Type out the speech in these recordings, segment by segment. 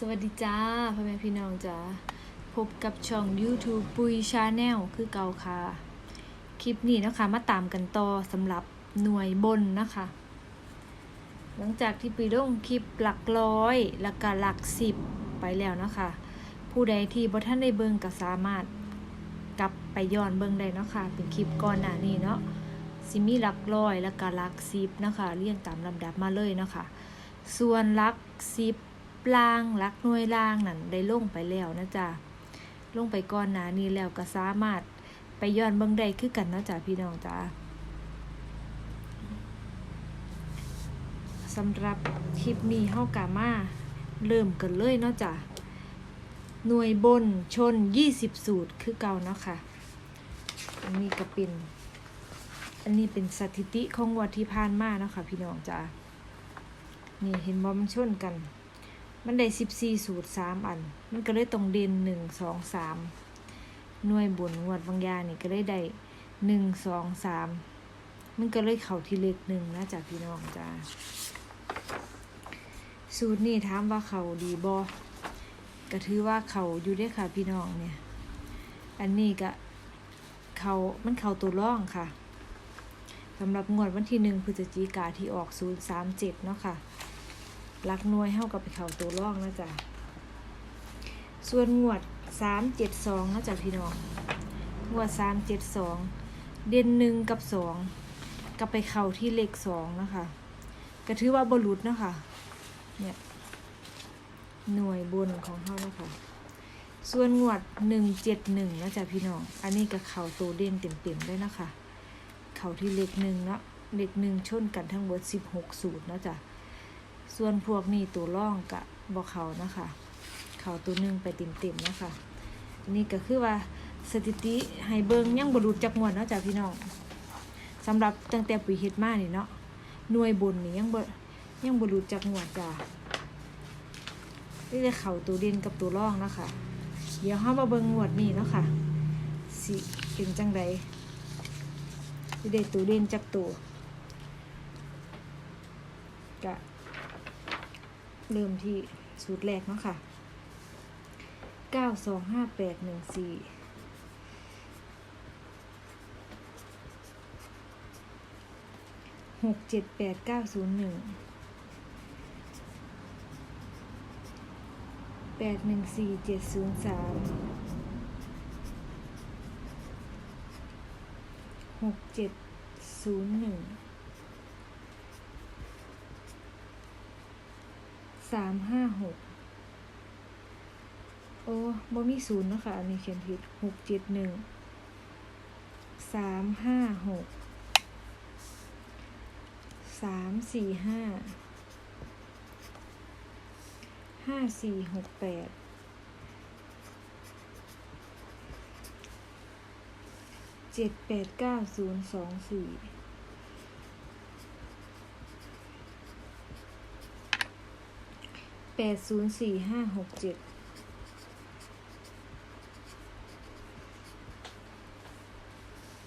สวัสดีจ้าพ่อแม่พี่น้องจ้าพบกับช่อง YouTube ปุยชาแนลคือเก่าค่ะ คลิปนี้นะคะมาตามกันต่อสำหรับหน่วยบนนะคะ หลังจากที่ปุยลงคลิปหลักร้อยแล้วก็หลักสิบไปแล้วนะคะ ผู้ใดที่บ่ท่านได้เบิ่งก็สามารถกลับไปย้อนเบิ่งได้นะคะเป็นคลิปก่อนหน้านี้เนาะสิมีหลักร้อยแล้วก็หลักสิบนะคะเรียงตามลำดับมาเลยนะคะส่วนหลักสิบ ล่างลักหน่วยล่างนั่นได้ลงไปแล้วนะจ๊ะลงไปก่อนหนานี้แล้วก็สามารถไปย้อนเบิ่งได้คือกันนะจ๊ะพี่น้องจ้าสำหรับคลิปนี้เฮากามาเริ่มกันเลยเนาะจ๊ะหน่วยบนชน 20 สูตรคือเก่าเนาะค่ะ อันนี้ก็เป็น อันนี้เป็นสถิติของวัที่ผ่านมาเนาะค่ะพี่น้องจ้านี่เห็นบอมชนกัน มันได้สิบสี่สูตรสามอัน มันก็เลยตรงเด่นหนึ่งสองสามหน่วยบนงวดบางยานี่ก็เลยได้หนึ่งสองสามมันก็เลยเข่าที่เลขหนึ่งนะจากพี่น้องจ้าสูตรนี่ถามว่าเขาดีบอก็ถือว่าเขาอยู่ได้อค่ะพี่น้องเนี่ย อันนี้ก็เขามันเขาตัวร่องค่ะสำหรับงวดวันที่หนึ่งพฤศจิกาที่ออกศูนย์สามเจ็ดเนาะค่ะ ลักน่วยเท่ากับไปเข่าตัวร่องนะจ๊ะส่วนงวดสามเจ็ดสองนะจ๊ะพี่น้องงวดสามเจ็ดสองเด่นหนึ่งกับสองกับไปเข่าที่เลขสองนะคะก็ถือว่าบรุษนะคะเนี่ยหน่วยบนของเขานะคะส่วนงวดหนึ่งเจ็ดหนึ่งนะจ๊ะพี่น้อง อันนี้กับเข่าตัวเด่นเต็มๆด้วยนะคะ เข่าที่เลขหนึ่งเนาะเลขหนึ่งชนกันทั้งหมดสิบหกสูตรนะจ้ะ ส่วนพวกนี้ตัวร่องกะบอเขานะคะ เขาตัวหนึ่งไปเต็มๆนะคะนนี้ก็คือว่าสถิติให้เบิงยังบรุษจักงวดเนาะจ้ะพี่น้องสำหรับตั้งแต่ปีเฮ็ดมานี่เนาะหน่วยบนนี่ยังบยังบรุษจักงวดจ้ะนี่จะเข่าตัวเด่นกับตัวร่องนะคะ เดี๋ยวห้ามาเบิงงวดนี้เนาะค่ะสิเป็นจังใดสิได้ตัวเด่นจากตัวกะ เริ่มที่สูตรแรกเนาะค่ะเก้าสองห้าแปดหนึ่งสี่หกเจ็ดแปดเก้าศูนย์หนึ่งแปดหนึ่งสี่เจ็ดศูนย์สามหกเจ็ดศูนย์หนึ่งามห้าหกโอ้บ่มีศูนย์นะคะอันนี้เขียนผิดหกเจ็ดหนึ่งสามห้าหกสามสี่ห้าห้าสี่หกแปดเจ็ดแปดเก้าศูนย์สองสี่ แปดศูนย์สี่ห้าหกเจ็ด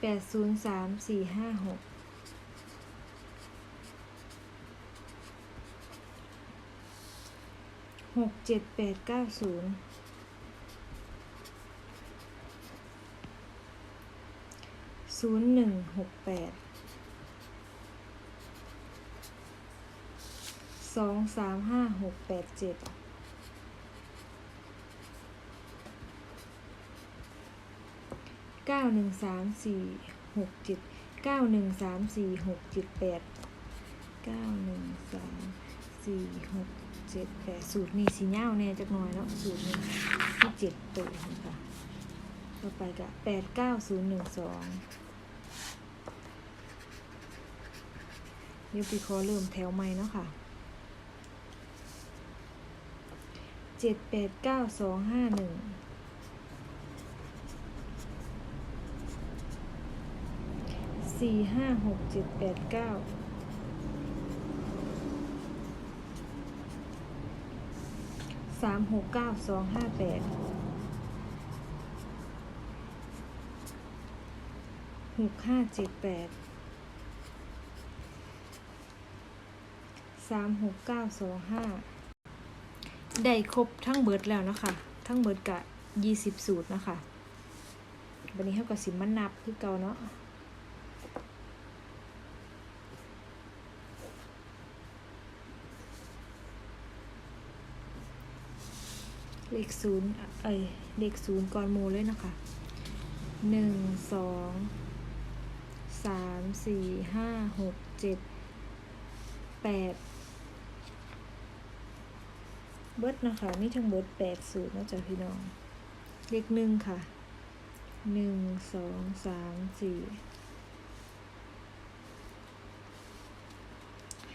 แปดศูนย์สามสี่ห้าหกหกเจ็ดแปดเก้าศูนย์ศูนย์หนึ่งหกแปด สองสามห้าหกแปดเจ็ดเก้าหนึ่งสามสี่หกเจ็ดเก้าหนึ่งสามสี่หกเจ็ดแปดเก้าหนึ่งสามสี่หกเจ็ดแปดสูตรนี้สีเง่าแน่จักหน่อยเนาะสูตรนี้ที่เจ็ดตัวนะคะต่อไปก็แปดเก้าศูนย์หนึ่งสองเดี๋ยวปีคอเริ่มแถวใหม่เนาะค่ะ เจ็ดแปดเก้าสองห้าหนึ่งสี่ห้าหกเจ็ดแปดเก้าสามหกเก้าสองห้าแปดหกห้าเจ็ดแปดสามหกเก้าสองห้า ได้ครบทั้งเบิดแล้วนะคะ ทั้งเบิดกะยี่สิบสูตรนะคะวันนี้เขาก็สิมานับคือเก่าเนาะเลขศูนย์เอ้ยเลขศูนย์ก่อนโมเลยนะคะหนึ่งสองสามสี่ห้าหกเจ็ดแปด เบิดนะคะมีทั้งเบิดแปดสูตรนะจ๊ะพี่น้อง เลขหนึ่งค่ะหนึ่งสองสามสี่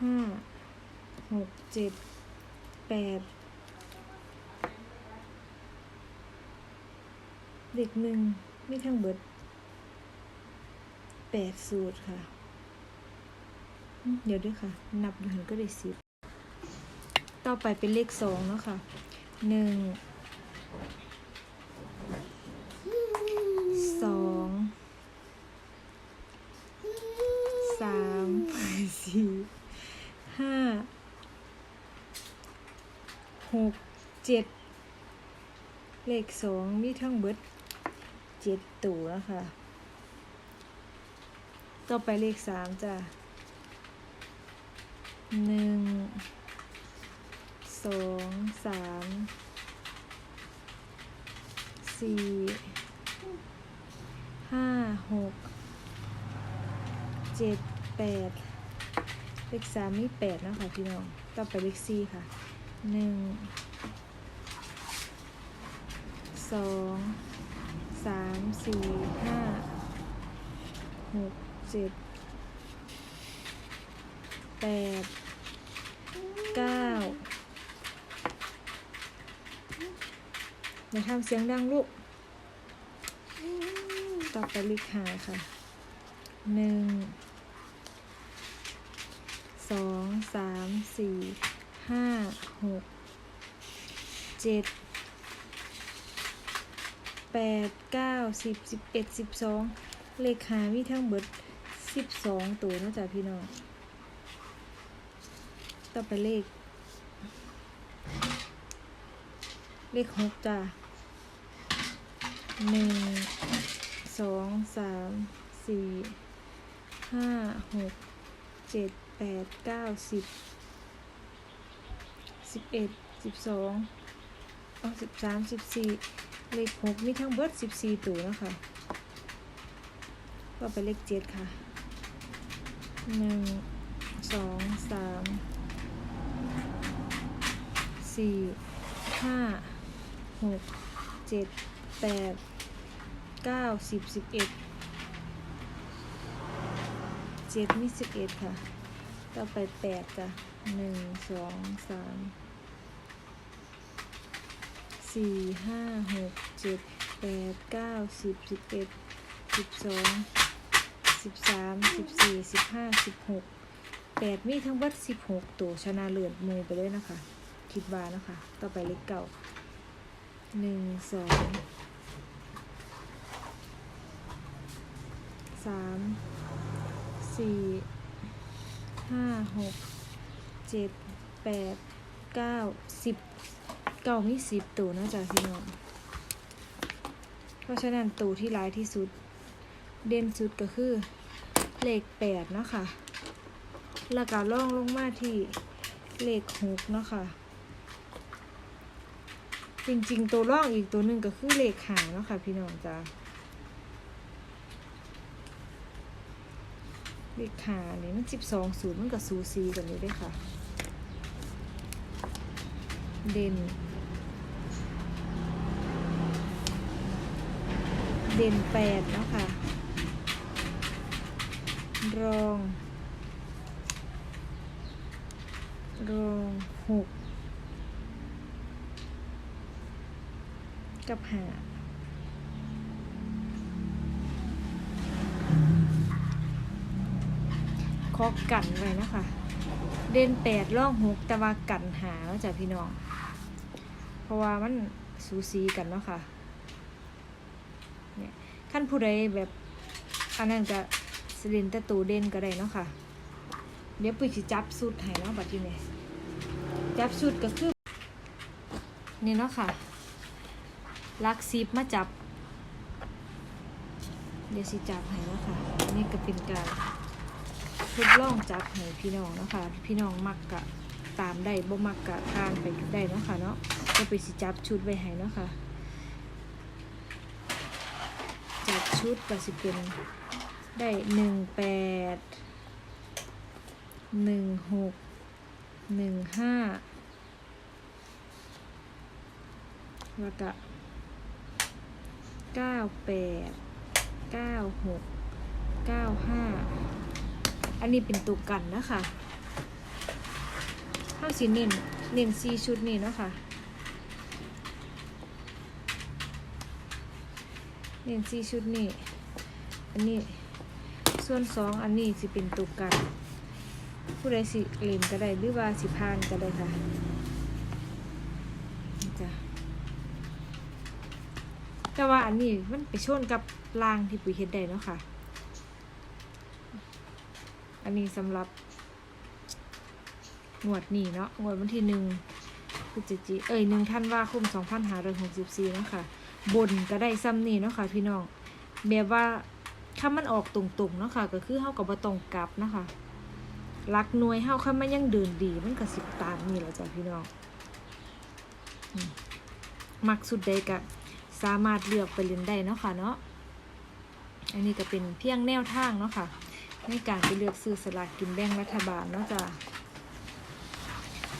ห้าหกเจ็ดแปดเด็กหนึ่งมีทั้งเบิดแปดสูตรค่ะ เดี๋ยวด้วยค่ะ นับดูหันก็ได้สิบ ต่อไปเป็นเลขสองเนาะค่ะหนึ่งสองสามสี่ห้าหกเจ็ดเลขสองมีทั้งเบิดเจ็ดตัวนะคะ ต่อไปเลขสามจ้ะหนึ่ง สองสามสี่ห้าหกเจ็ดแปดเลขสามมีแปดนะคะพี่น้อง ต่อไปเลขสี่ค่ะหนึ่งสองสามสี่ห้าหกเจ็ดแปดเก้า อย่าทำเสียงดังลูก ต่อไปเลขหาค่ะ หนึ่ง สอง สาม สี่ ห้า หก เจ็ด แปด เก้า สิบ สิบเอ็ด สิบสอง เลขหามีทั้งเบิดสิบสองตัวนะจ๊ะพี่น้อง ต่อไปเลข เลขหกจ้ะ หนึ่งสองสามสี่ห้าหกเจ็ดแปดเก้าสิบสิบเอ็ดสิบสองอ๋อสิบสามสิบสี่เลขหกมีทั้งเบิร์ดสิบสี่ตัวนะคะก็ไปเลขเจ็ดค่ะหนึ่งสองสามสี่ห้าหกเจ็ดแปด เก้าสิบสิบเอ็ดเจ็ดมีสิบเอ็ดค่ะ ต่อไปแปดจ้ะหนึ่งสองสามสี่ห้าหกเจ็ดแปดเก้าสิบสิบเอ็ดสิบสองสิบสามสิบสี่สิบห้าสิบหกแปดมีทั้งเบัดสิบหกตัวชนะเลือดมือไปเลยนะคะ คิดว่านะคะ ต่อไปเลขเก่าหนึ่งสอง สามสี่ห้าหกเจ็ดแปดเก้าสิบเก่ามีสิบตัวนะจ๊ะพี่น้องเพราะฉะนั้นตัวที่ร้ายที่สุด เด่นสุดก็คือเลขแปดเนาะค่ะแล้วก็ล่องลงมาที่เลขหกเนาะค่ะจริงๆ ตัวล่องอีกตัวหนึ่งก็คือเลขหาเนาะค่ะพี่น้องจ้า เลขหาเนี่ยมันสิบสองศูนย์มันกับซูซีกันนี้ด้วยค่ะ เด่น เด่นแปดเนาะค่ะ รอง รองหกกับหา อกันไว้นะคะ เด่นแปดร่องหกแต่ว่ากันหาแล้วจ้ะพี่น้อง เพราะว่ามันสูสีกันเนาะค่ะเนี่ยขั้นผู้ใดแบบอันนั้นก็สลินตะตูเด่นก็ได้เนาะค่ะ เดี๋ยวปุ้ยสิจับสูตรให้เนาะบัดนี้เนี่ยจับสูตรก็คือนี่เนาะค่ะลักซิปมาจับ เดี๋ยวสิจับให้เนาะค่ะนี่ก็เป็นการ ดลองจับให้พี่น้องเนาะค่ะพี่น้องมักกะตามได้บ่มักกะทานไปได้เนาะค่ะเนาะก็ไปสิจับชุดไว้ให้เนาะค่ะจับชุดก็สิเป็นได้หนึ่งแปดหนึ่งหกหนึ่งห้าแล้วก็เก้าแปดเก้าหกเก้าห้า อันนี้เป็นตัวกันนะคะห้าสีเน้นเน้นซีชุดนี้เนาะค่ะเน้นซีชุดนี้ อันนี้ส่วนสองอันนี้สิเป็นตัวกัน ผู้ใดสิเล่นก็ได้หรือว่าสิพานก็ได้ค่ะจ้ะแต่ว่าอันนี้มันไปชนกับรางที่ปุ๋ยเฮ็ดได้เนาะค่ะ อันนี้สำหรับงวดนี้เนาะงวดวันที่หนึ่งพฤศจิเอ้ยหนึ่งธันวาคมสองพันห้าร้อยหกสิบสี่นาะค่ะบนก็ได้ซ้ำนี่เนาะค่ะพี่น้องแบบว่าถ้ามันออกตรงๆเนาะค่ะ ก็คือเฮากับบ่ต้องกลับนะคะรักหน่วยเฮาคันมันยังเดินดีมันก็สิบตามนี่แหละจ้ะพี่น้องมมักสุดใดก็สามารถเลือกไปเล่นได้เนาะค่ะเนาะอันนี้ก็เป็นเพียงแนวทางเนาะค่ะ ในการไปเลือกซื้อสลากกินแบ่งรัฐบาลเนาะจ้ะ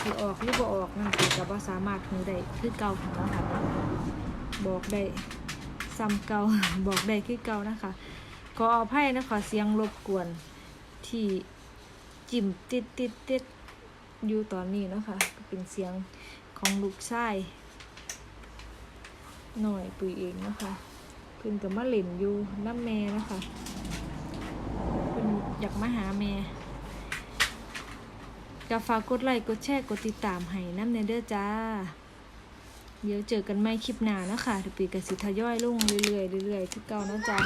สิออกหรือบ่ออกนั่นคือก็บ่สามารถรู้ได้คือเก่าของเนาค่ะบอกได้ซ้ำเก่าบอกได้คือเก่านะคะขออภัยนะคะเสียงรบกวนที่จิ้มติดติดติดอยู่ตอนนี้นะคะเป็นเสียงของลูกชายหน่อยปุยเองนะคะเพิ่นกับมาเล่นอยู่น้ำแม่นะคะ อยากมาหาแม่ก็ฝากกดไลค์กดแชร์กดติดตามให้น้ำเนเดอร์จ้า เดี๋ยวเจอกันใหม่คลิปหน้านะคะเดี๋ยวปีกสิทยอยลงเรื่อยๆเรื่อยๆที่เก่านะจ๊ะ